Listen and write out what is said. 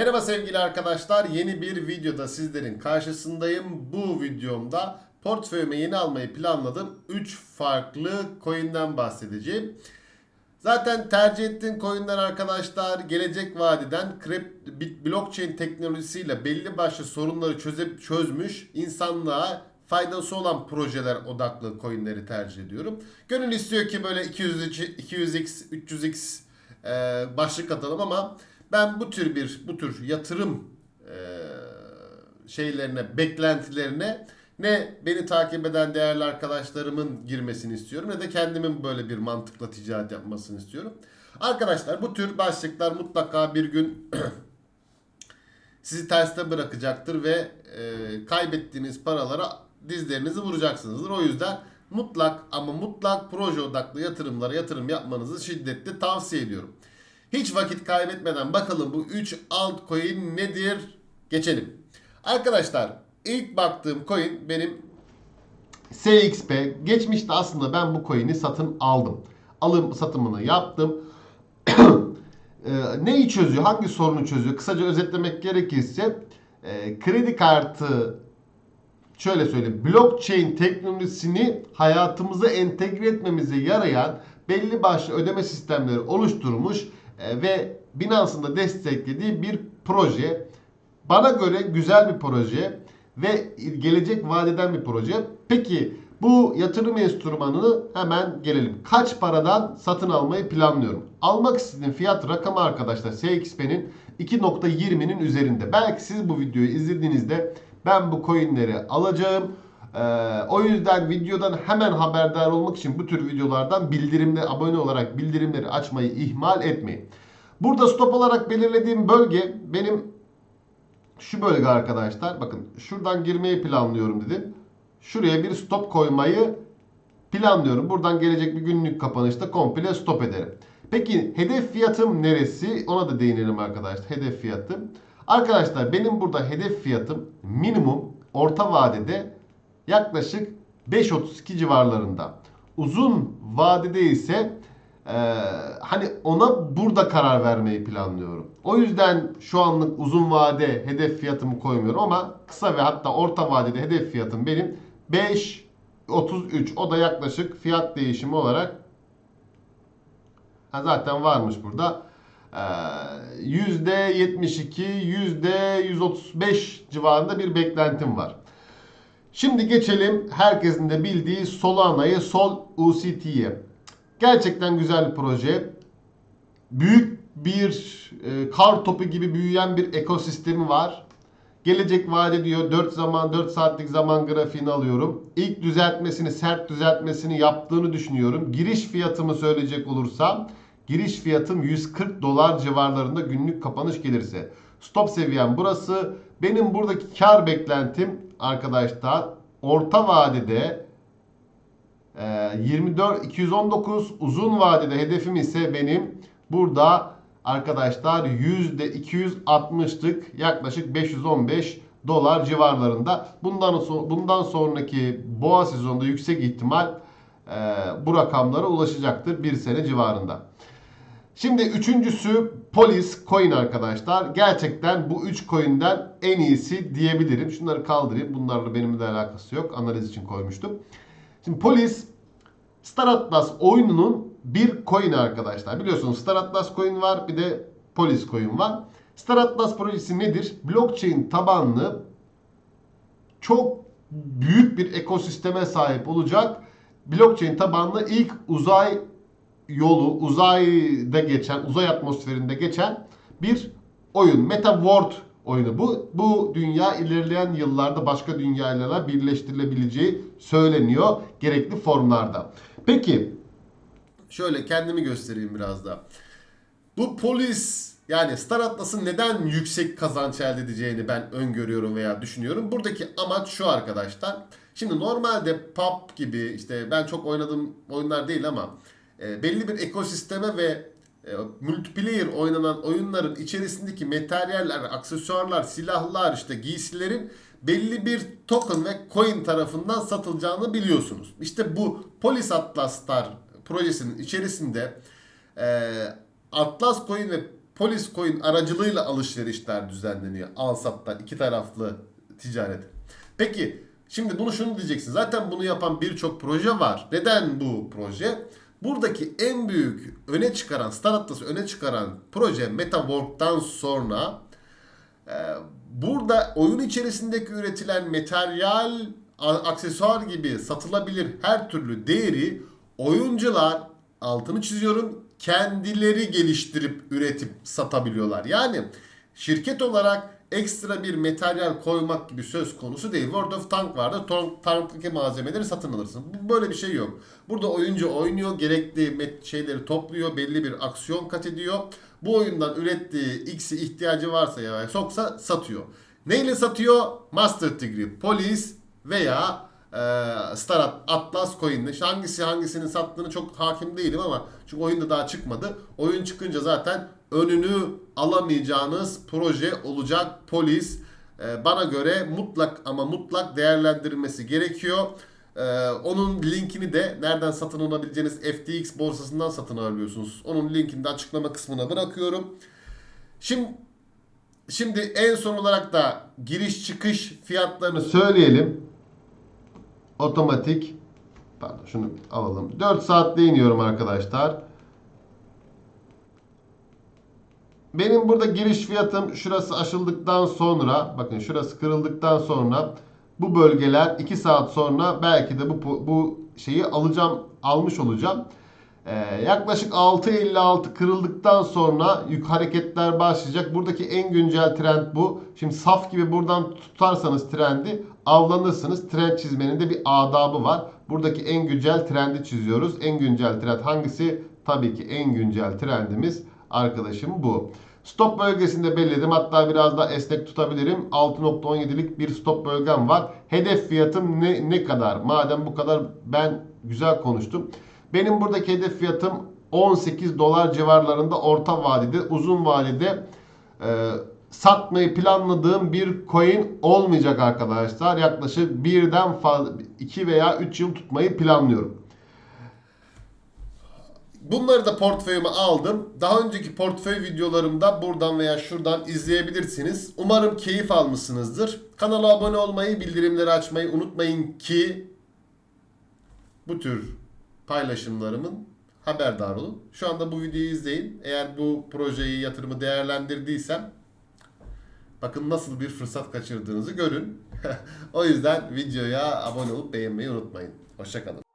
Merhaba sevgili arkadaşlar. Yeni bir videoda sizlerin karşısındayım. Bu videomda portföyüme yeni almayı planladığım 3 farklı coin'den bahsedeceğim. Zaten tercih ettiğim coin'ler arkadaşlar gelecek vadeden blockchain teknolojisiyle belli başlı sorunları çözüp çözmüş insanlığa faydası olan projeler odaklı coin'leri tercih ediyorum. Gönül istiyor ki böyle 200 200x 300x e, başlık atalım ama ben bu tür bir bu tür yatırım e, şeylerine, beklentilerine ne beni takip eden değerli arkadaşlarımın girmesini istiyorum ne de kendimin böyle bir mantıkla ticaret yapmasını istiyorum. Arkadaşlar bu tür başlıklar mutlaka bir gün sizi terste bırakacaktır ve e, kaybettiğiniz paralara dizlerinizi vuracaksınızdır. O yüzden mutlak ama mutlak proje odaklı yatırımlara yatırım yapmanızı şiddetle tavsiye ediyorum. Hiç vakit kaybetmeden bakalım bu 3 altcoin nedir? Geçelim. Arkadaşlar ilk baktığım coin benim SXP. Geçmişte aslında ben bu coin'i satın aldım. Alım satımını yaptım. Ee, neyi çözüyor? Hangi sorunu çözüyor? Kısaca özetlemek gerekirse e, kredi kartı şöyle söyleyeyim. Blockchain teknolojisini hayatımıza entegre etmemize yarayan belli başlı ödeme sistemleri oluşturmuş e, ve Binance'ın desteklediği bir proje. Bana göre güzel bir proje ve gelecek vadeden bir proje. Peki bu yatırım enstrümanını hemen gelelim. Kaç paradan satın almayı planlıyorum? Almak istediğim fiyat rakamı arkadaşlar SXP'nin 2.20'nin üzerinde. Belki siz bu videoyu izlediğinizde ben bu coinleri alacağım. Ee, o yüzden videodan hemen haberdar olmak için bu tür videolardan bildirimle abone olarak bildirimleri açmayı ihmal etmeyin. Burada stop olarak belirlediğim bölge benim şu bölge arkadaşlar. Bakın şuradan girmeyi planlıyorum dedim. Şuraya bir stop koymayı planlıyorum. Buradan gelecek bir günlük kapanışta komple stop ederim. Peki hedef fiyatım neresi? Ona da değinelim arkadaşlar. Hedef fiyatım. Arkadaşlar benim burada hedef fiyatım minimum orta vadede yaklaşık 5.32 civarlarında. Uzun vadede ise ee, hani ona burada karar vermeyi planlıyorum. O yüzden şu anlık uzun vade hedef fiyatımı koymuyorum ama kısa ve hatta orta vadede hedef fiyatım benim 5.33. O da yaklaşık fiyat değişimi olarak ha zaten varmış burada. Ee, %72, %135 civarında bir beklentim var. Şimdi geçelim herkesin de bildiği Solana'ya, Sol UCT'ye. Gerçekten güzel bir proje. Büyük bir e, kar topu gibi büyüyen bir ekosistemi var. Gelecek vaat ediyor. 4 zaman 4 saatlik zaman grafiğini alıyorum. İlk düzeltmesini, sert düzeltmesini yaptığını düşünüyorum. Giriş fiyatımı söyleyecek olursam giriş fiyatım 140 dolar civarlarında günlük kapanış gelirse. Stop seviyem burası. Benim buradaki kar beklentim arkadaşlar orta vadede 24 219 uzun vadede hedefim ise benim burada arkadaşlar %260'lık yaklaşık 515 dolar civarlarında. Bundan so- bundan sonraki boğa sezonunda yüksek ihtimal e, bu rakamlara ulaşacaktır bir sene civarında. Şimdi üçüncüsü Polis Coin arkadaşlar. Gerçekten bu üç coin'den en iyisi diyebilirim. Şunları kaldırayım. Bunlarla benim de alakası yok. Analiz için koymuştum. Şimdi Polis Star Atlas oyununun bir coin arkadaşlar. Biliyorsunuz Star Atlas coin var bir de Polis coin var. Star Atlas projesi nedir? Blockchain tabanlı çok büyük bir ekosisteme sahip olacak. Blockchain tabanlı ilk uzay yolu, uzayda geçen, uzay atmosferinde geçen bir oyun. Meta World oyunu bu. Bu dünya ilerleyen yıllarda başka dünyayla birleştirilebileceği söyleniyor gerekli formlarda. Peki şöyle kendimi göstereyim biraz da. Bu polis yani Star Atlas'ın neden yüksek kazanç elde edeceğini ben öngörüyorum veya düşünüyorum. Buradaki amaç şu arkadaşlar. Şimdi normalde PUB gibi işte ben çok oynadığım oyunlar değil ama e, belli bir ekosisteme ve e, multiplayer oynanan oyunların içerisindeki materyaller, aksesuarlar, silahlar, işte giysilerin belli bir token ve coin tarafından satılacağını biliyorsunuz. İşte bu Polis Atlaslar projesinin içerisinde e, Atlas Coin ve Polis Coin aracılığıyla alışverişler düzenleniyor. Al sattan iki taraflı ticaret. Peki şimdi bunu şunu diyeceksin. Zaten bunu yapan birçok proje var. Neden bu proje? Buradaki en büyük öne çıkaran, Startup'ta öne çıkaran proje Metawork'tan sonra ee, Burada oyun içerisindeki üretilen materyal, aksesuar gibi satılabilir her türlü değeri oyuncular altını çiziyorum kendileri geliştirip üretip satabiliyorlar. Yani şirket olarak ekstra bir materyal koymak gibi söz konusu değil. World of Tank vardı. Tank, tanktaki malzemeleri satın alırsın. Böyle bir şey yok. Burada oyuncu oynuyor, gerekli şeyleri topluyor, belli bir aksiyon kat ediyor. Bu oyundan ürettiği X'i ihtiyacı varsa ya soksa satıyor. Neyle satıyor? Master Degree, Polis veya e, Star Atlas Coin'le. İşte hangisi hangisinin sattığını çok hakim değilim ama çünkü oyunda daha çıkmadı. Oyun çıkınca zaten önünü alamayacağınız proje olacak Polis. E, bana göre mutlak ama mutlak değerlendirilmesi gerekiyor. Ee, onun linkini de nereden satın alabileceğiniz FTX borsasından satın alabiliyorsunuz. Onun linkini de açıklama kısmına bırakıyorum. Şimdi şimdi en son olarak da giriş çıkış fiyatlarını söyleyelim. Otomatik pardon şunu alalım. 4 saatte iniyorum arkadaşlar. Benim burada giriş fiyatım şurası aşıldıktan sonra bakın şurası kırıldıktan sonra bu bölgeler 2 saat sonra belki de bu bu şeyi alacağım almış olacağım. Ee, yaklaşık 6.56 kırıldıktan sonra yük hareketler başlayacak. Buradaki en güncel trend bu. Şimdi saf gibi buradan tutarsanız trendi avlanırsınız. Trend çizmenin de bir adabı var. Buradaki en güncel trendi çiziyoruz. En güncel trend hangisi? Tabii ki en güncel trendimiz arkadaşım bu. Stop bölgesinde belirledim. Hatta biraz daha esnek tutabilirim. 6.17'lik bir stop bölgem var. Hedef fiyatım ne, ne kadar? Madem bu kadar ben güzel konuştum. Benim buradaki hedef fiyatım 18 dolar civarlarında orta vadede, uzun vadede e, satmayı planladığım bir coin olmayacak arkadaşlar. Yaklaşık birden fazla 2 veya 3 yıl tutmayı planlıyorum. Bunları da portföyüme aldım. Daha önceki portföy videolarımda buradan veya şuradan izleyebilirsiniz. Umarım keyif almışsınızdır. Kanala abone olmayı, bildirimleri açmayı unutmayın ki bu tür paylaşımlarımın haberdar olun. Şu anda bu videoyu izleyin. Eğer bu projeyi, yatırımı değerlendirdiysem bakın nasıl bir fırsat kaçırdığınızı görün. o yüzden videoya abone olup beğenmeyi unutmayın. Hoşçakalın.